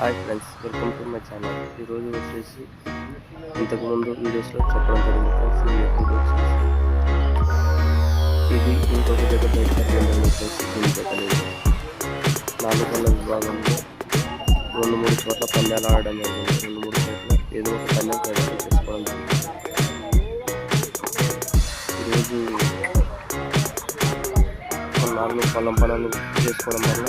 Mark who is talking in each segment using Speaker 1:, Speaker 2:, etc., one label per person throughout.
Speaker 1: Hi friends welcome to my channel. ఈరోజు వచ్చేసి ఇంతకుముందు వీడియోస్లో చెప్పడం జరిగింది ఫ్రెండ్స్ ఈ ఎప్పుడు వచ్చేసి ఇది ఇంకొక దగ్గర బయట కట్టలేదు ఫ్రెండ్స్ దీని నాలుగు వందల విభాగంలో రెండు మూడు చోట్ల పందాలు ఆడడం జరిగింది. రెండు మూడు చోట్ల ఏదో ఒక పందెం ప్రయత్నం చేసుకోవడం జరిగింది. ఈరోజు నాలుగు పొలం పనులు చేసుకోవడం వల్ల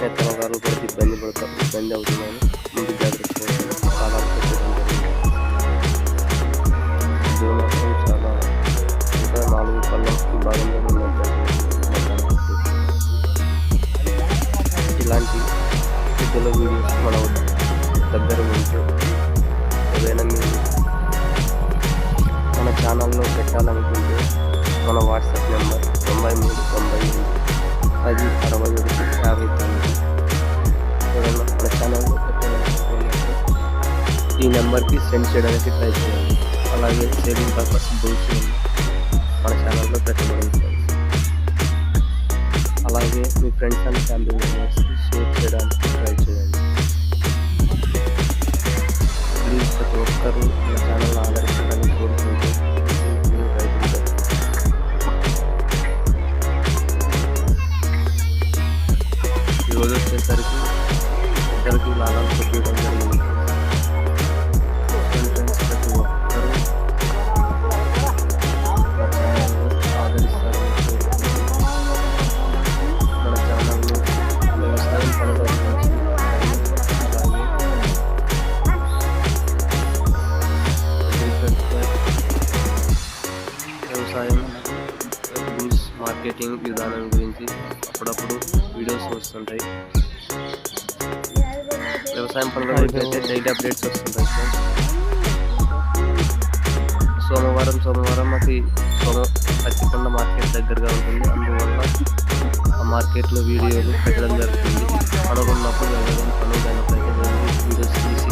Speaker 1: పెద్దల గారు కూడా ఇబ్బంది పడతారు ఇబ్బంది అవుతుందని ముందు జాగ్రత్త చాలా మాత్రం చాలా ఇంకా నాలుగు పళ్ళ భాగంలో ఇలాంటి పెద్దల వీడియోస్ మన దగ్గర ఉంటూ ఏదైనా మీరు మన ఛానల్లో పెట్టాలనుకుంటే మన వాట్సాప్ ఈ నెంబర్కి సెండ్ చేయడానికి ట్రై చేయండి అలాగే సేవింగ్ పర్పస్ బుల్స్ మన ఛానల్లో పెట్టబడింది అలాగే మీ ఫ్రెండ్స్ అండ్ ఫ్యామిలీ మెంబర్స్కి షేర్ చేయడానికి ట్రై చేయండి ప్లీజ్ ప్రతి ఒక్కరూ మన ఛానల్ ఆదరించాలని కోరుకుంటూ మీ రైతు ఈరోజు వచ్చేసరికి ఇద్దరికి లాభాలు చూపించడం జరిగింది వ్యవసాయం గూడ్స్ మార్కెటింగ్ విధానం గురించి అప్పుడప్పుడు వీడియోస్ వస్తుంటాయి. వ్యవసాయం పనుల గురించి అయితే డైలీ అప్డేట్స్ వస్తుంటాయి సోమవారం సోమవారం మాకు సోమ ఖచ్చితంగా మార్కెట్ దగ్గరగా ఉంటుంది. అందువల్ల ఆ మార్కెట్లో వీడియోలు పెట్టడం జరుగుతుంది. పనులు ఉన్నప్పుడు పనులు అయినప్పుడైతే వీడియోస్ తీసి